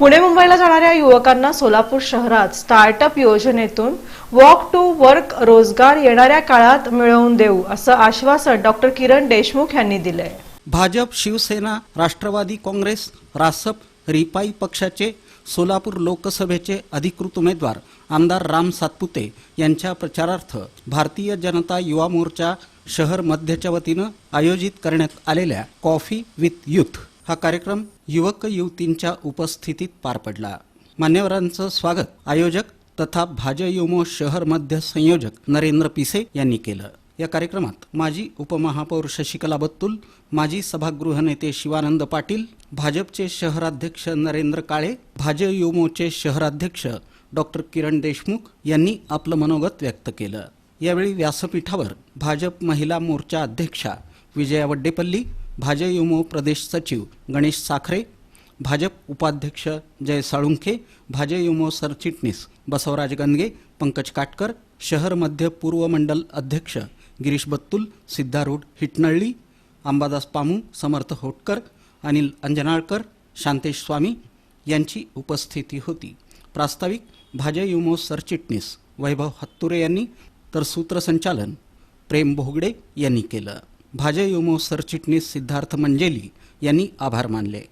पुणे मुंबईला जाणाऱ्या युवकांना सोलापूर शहरात स्टार्टअप योजनेतून वॉक टू वर्क रोजगार येणाऱ्या काळात मिळवून देऊ असं आश्वासन डॉक्टर किरण देशमुख यांनी दिलंय. भाजप शिवसेना राष्ट्रवादी काँग्रेस रासप रिपाई पक्षाचे सोलापूर लोकसभेचे अधिकृत उमेदवार आमदार राम सातपुते यांच्या प्रचारार्थ भारतीय जनता युवा मोर्चा शहर मध्यच्या वतीनं आयोजित करण्यात आलेल्या कॉफी विथ युथ हा कार्यक्रम युवक युवतींच्या उपस्थितीत पार पडला. मान्यवरांचं स्वागत. आयोजक तथा भाजयुमो शहर मध्य संयोजक नरेंद्र पिसे यांनी केलं. या कार्यक्रमात माजी उपमहापौर शशिकला बत्तुल माजी सभागृह नेते शिवानंद पाटील भाजपचे शहराध्यक्ष नरेंद्र काळे भाजयुमोचे शहराध्यक्ष डॉक्टर किरण देशमुख यांनी आपलं मनोगत व्यक्त केलं. यावेळी व्यासपीठावर भाजप महिला मोर्चा अध्यक्षा विजया वड्डेपल्ली भाजयुमो प्रदेश सचिव गणेश साखरे भाजप उपाध्यक्ष जय साळुंखे भाजयुमो सरचिटणीस बसवराज गंदगे पंकज काटकर शहर मध्य पूर्व मंडल अध्यक्ष गिरीश बत्तुल सिद्धारूढ हिटनळ्ळी अंबादास पामू समर्थ होटकर अनिल अंजनाळकर शांतेश स्वामी यांची उपस्थिती होती. प्रास्ताविक भाजयुमो सरचिटणीस वैभव हत्तुरे यांनी तर सूत्रसंचालन प्रेम भोगडे यांनी केलं. भाजयुमो सरचिटणीस सिद्धार्थ मंजेली यांनी आभार मानले.